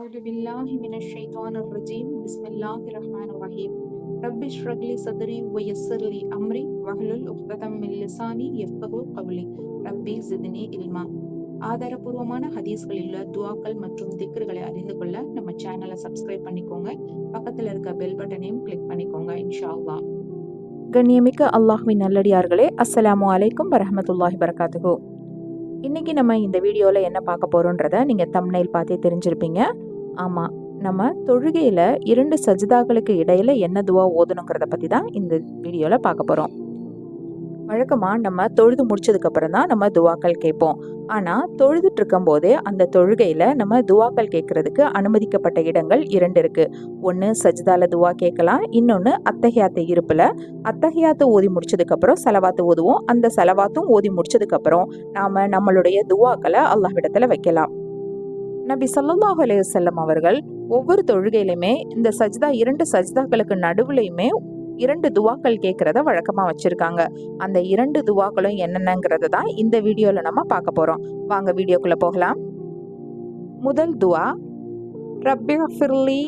أعوذ بالله من الشيطان الرجيم بسم الله الرحمن الرحيم رب اشرح لي صدري ويسر لي أمري واحلل عقدة من لساني يفقهوا قولي ரப்பி ஜிதினி இல்மா ஆதாரபூர்வமான ஹதீஸ்களில் உள்ள துவாக்கள் மற்றும் திக்ருகளை அறிந்து கொள்ள நம்ம சேனலை சப்ஸ்கிரைப் பண்ணிக்கோங்க பக்கத்துல இருக்க பெல் பட்டனையும் கிளிக் பண்ணிக்கோங்க இன்ஷா அல்லாஹ் கண்ணியமிக்க அல்லாஹ்வின் நல்லடியார்களே அஸ்ஸலாமு அலைக்கும் வரஹமத்துல்லாஹி வரகாத்துஹு இன்னைக்கு நம்ம இந்த வீடியோவில் என்ன பார்க்க போகிறோன்றத நீங்கள் தம்னைல் பார்த்தே தெரிஞ்சிருப்பீங்க ஆமாம் நம்ம தொழுகையில் இரண்டு சஜிதாக்களுக்கு இடையில் என்ன துவா ஓதணுங்கிறத பற்றி தான் இந்த வீடியோவில் பார்க்க போகிறோம் வழக்கமாக நம்ம தொழுது முடிச்சதுக்கப்புறம் தான் நம்ம துவாக்கள் கேட்போம். ஆனால் தொழுதுட்டு இருக்கும்போதே அந்த தொழுகையில் நம்ம துவாக்கள் கேட்கறதுக்கு அனுமதிக்கப்பட்ட இடங்கள் இரண்டு இருக்குது ஒன்று சஜிதால துவா கேட்கலாம். இன்னொன்று அத்தகையாத்து இருப்பில் அத்தகையாத்து ஓதி முடிச்சதுக்கப்புறம் செலவாத்து ஓதுவோம். அந்த செலவாத்தும் ஓதி முடிச்சதுக்கப்புறம் நாம் நம்மளுடைய துவாக்களை அல்லாஹ்விடத்தில் வைக்கலாம். நபி ஸல்லல்லாஹு அலைஹி அவர்கள் ஒவ்வொரு தொழுகையிலுமே இந்த சஜ்தா இரண்டு சஜ்தாக்களுக்கு நடுவுலையுமே இரண்டு துவாக்கள் கேட்கறத வழக்கமா வச்சிருக்காங்க. அந்த இரண்டு துவாக்களும் என்னென்னங்கிறத தான் இந்த வீடியோல நம்ம பார்க்க போறோம். வாங்க வீடியோக்குள்ள போகலாம். முதல் துவா ரப்பி ஃபிர்லி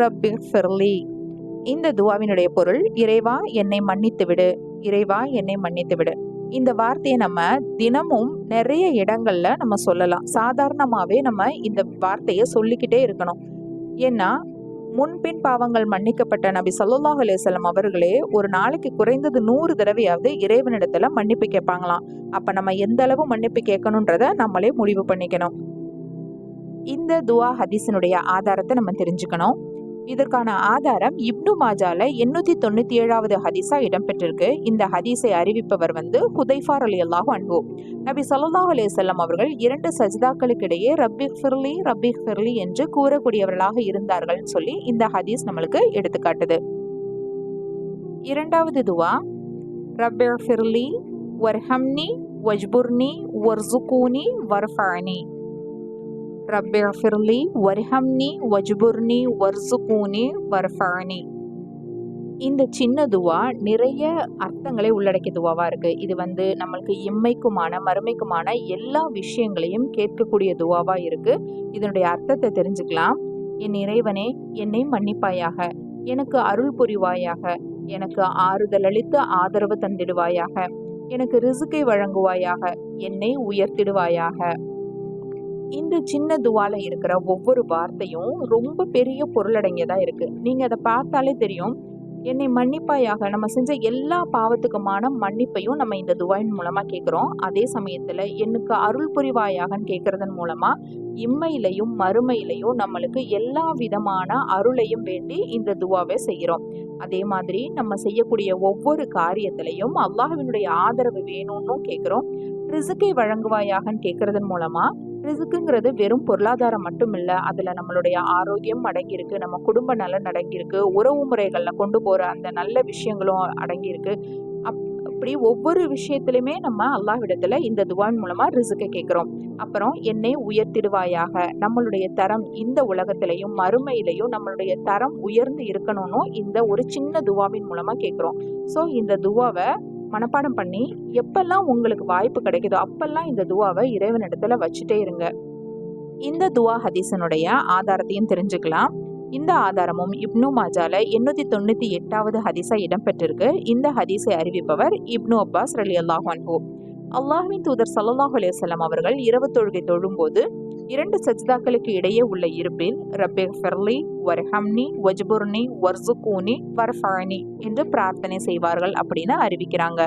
ரப்பி ஃபிர்லி இந்த துவாவினுடைய பொருள் இறைவா என்னை மன்னித்து விடு இறைவா என்னை மன்னித்து விடு இந்த வார்த்தையை நம்ம தினமும் நிறைய இடங்கள்ல நம்ம சொல்லலாம். சாதாரணமாவே நம்ம இந்த வார்த்தையை சொல்லிக்கிட்டே இருக்கணும். ஏன்னா முன்பின் பாவங்கள் மன்னிக்கப்பட்ட நபி ஸல்லல்லாஹு அலைஹி அவர்களே ஒரு நாளைக்கு குறைந்தது நூறு தடவையாவது இறைவனிடத்துல மன்னிப்பு கேட்பாங்களாம். அப்ப நம்ம எந்த அளவு மன்னிப்பு கேட்கணுன்றத நம்மளே முடிவு பண்ணிக்கணும். இந்த துவா ஹதீஸினுடைய ஆதாரத்தை நம்ம தெரிஞ்சுக்கணும். இதற்கான ஆதாரம் இப்னு மாஜால எண்ணூத்தி தொண்ணூத்தி ஏழாவது ஹதீஸா இடம்பெற்றிருக்கு. இந்த ஹதீஸை அறிவிப்பவர் வந்து ஹுதைஃபார் அலி அல்லாஹ் அன்பு நபி ஸல்லல்லாஹு அலே செல்லம் அவர்கள் இரண்டு சஜிதாக்களுக்கு இடையே ரப்பி ஃபிர்லி ரப்பி ஃபிர்லி என்று கூறக்கூடியவர்களாக இருந்தார்கள் சொல்லி இந்த ஹதீஸ் நம்மளுக்கு எடுத்துக்காட்டுது. இரண்டாவது துவா ரப்பி ஃபிர்லி வர்ஹம்னி வஜ்புர்னி வர்சுகூனி வர்ஃபானி ரப்பி ஃபிர்லி வர்ஹம்னி வஜ்புர்னி வர்சுகூனி வர்ஃபானி இந்த சின்ன துவா நிறைய அர்த்தங்களை உள்ளடக்கிய துவாவாக இருக்குது இது வந்து நம்மளுக்கு இம்மைக்குமான மறுமைக்குமான எல்லா விஷயங்களையும் கேட்கக்கூடிய துவாவாக இருக்குது இதனுடைய அர்த்தத்தை தெரிஞ்சுக்கலாம். என் இறைவனே என்னை மன்னிப்பாயாக. எனக்கு அருள் புரிவாயாக. எனக்கு ஆறுதல் அளித்து ஆதரவு தந்திடுவாயாக. எனக்கு ரிசுக்கை வழங்குவாயாக. என்னை உயர்த்திடுவாயாக. இந்த சின்ன துவால இருக்கிற ஒவ்வொரு வார்த்தையும் ரொம்ப பெரிய பொருளடங்கியதா இருக்கு. நீங்க அதை பார்த்தாலே தெரியும். என்னை மன்னிப்பாயாக நம்ம செஞ்ச எல்லா பாவத்துக்குமான மன்னிப்பையும் நம்ம இந்த துவாயின் மூலமா கேட்கிறோம். அதே சமயத்துல எனக்கு அருள் புரிவாயாகன்னு கேட்கறதன் மூலமா இம்மையிலையும் மறுமையிலையும் நம்மளுக்கு எல்லா விதமான அருளையும் வேண்டி இந்த துவாவை செய்கிறோம். அதே மாதிரி நம்ம செய்யக்கூடிய ஒவ்வொரு காரியத்திலையும் அல்லாஹ்வினுடைய ஆதரவு வேணும்னு கேட்கிறோம். ரிசுக்கை வழங்குவாயாகன்னு கேட்கறதன் மூலமா ரிசுக்குங்கிறது வெறும் பொருளாதாரம் மட்டும் இல்லை அதில் நம்மளுடைய ஆரோக்கியம் அடங்கியிருக்கு. நம்ம குடும்ப நலன் அடங்கியிருக்கு. உறவு முறைகளில் கொண்டு போகிற அந்த நல்ல விஷயங்களும் அடங்கியிருக்கு. அப் அப்படி ஒவ்வொரு விஷயத்திலுமே நம்ம அல்லாஹ்விடத்தில் இந்த துவான் மூலமாக ரிசுக்கை கேட்குறோம். அப்புறம் என்னை உயர்த்திடுவாயாக. நம்மளுடைய தரம் இந்த உலகத்திலையும் மறுமையிலையும் நம்மளுடைய தரம் உயர்ந்து இருக்கணும்னு இந்த ஒரு சின்ன துவாவின் மூலமாக கேட்குறோம். ஸோ இந்த துவாவை மனப்பாடம் பண்ணி எப்பெல்லாம் உங்களுக்கு வாய்ப்பு கிடைக்குதோ அப்பெல்லாம் இந்த துவாவை இறைவனிடத்துல வச்சுட்டே இருங்க. இந்த துவா ஹதீஸனுடைய ஆதாரத்தையும் தெரிஞ்சுக்கலாம். இந்த ஆதாரமும் இப்னு மாஜால எண்ணூத்தி தொண்ணூத்தி எட்டாவது ஹதீஸா இடம்பெற்றிருக்கு. இந்த ஹதீஸை அறிவிப்பவர் இப்னு அப்பாஸ் ரலி அல்லாஹ் அன்ஹூ. அல்லாஹின் தூதர் சல்லாஹ் அலையம் அவர்கள் இரவு தொழுகை தொழும்போது இரண்டு சஜிதாக்களுக்கு இடையே உள்ள இருப்பில் ரப்பே ஃபெர்லி வர்ஹம்னி வஜ்புர்னி வர்சுகூனி வர்ஃபானி என்று பிரார்த்தனை செய்வார்கள் அப்படின்னு அறிவிக்கிறாங்க.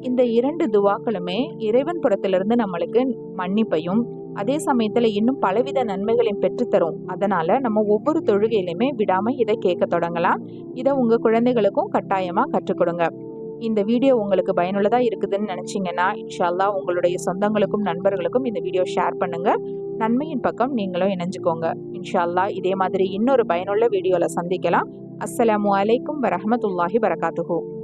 இந்த இரண்டு துவாக்களுமே இறைவன் புறத்திலிருந்து நம்மளுக்கு மன்னிப்பையும் அதே சமயத்துல இன்னும் பலவித நன்மைகளையும் பெற்றுத்தரும். அதனால நம்ம ஒவ்வொரு தொழுகையிலுமே விடாம இதை கேட்க தொடங்கலாம். இதை உங்க குழந்தைகளுக்கும் கட்டாயமா கற்றுக் கொடுங்க. இந்த வீடியோ உங்களுக்கு பயனுள்ளதாக இருக்குதுன்னு நினச்சிங்கன்னா இன்ஷால்லா உங்களுடைய சொந்தங்களுக்கும் நண்பர்களுக்கும் இந்த வீடியோ ஷேர் பண்ணுங்கள் நன்மையின் பக்கம் நீங்களும் இணைஞ்சுக்கோங்க. இன்ஷால்லா இதே மாதிரி இன்னொரு பயனுள்ள வீடியோவில் சந்திக்கலாம். அஸ்ஸலாமு அலைக்கும் வரமத்துல்லாஹி வரகாத்துஹூ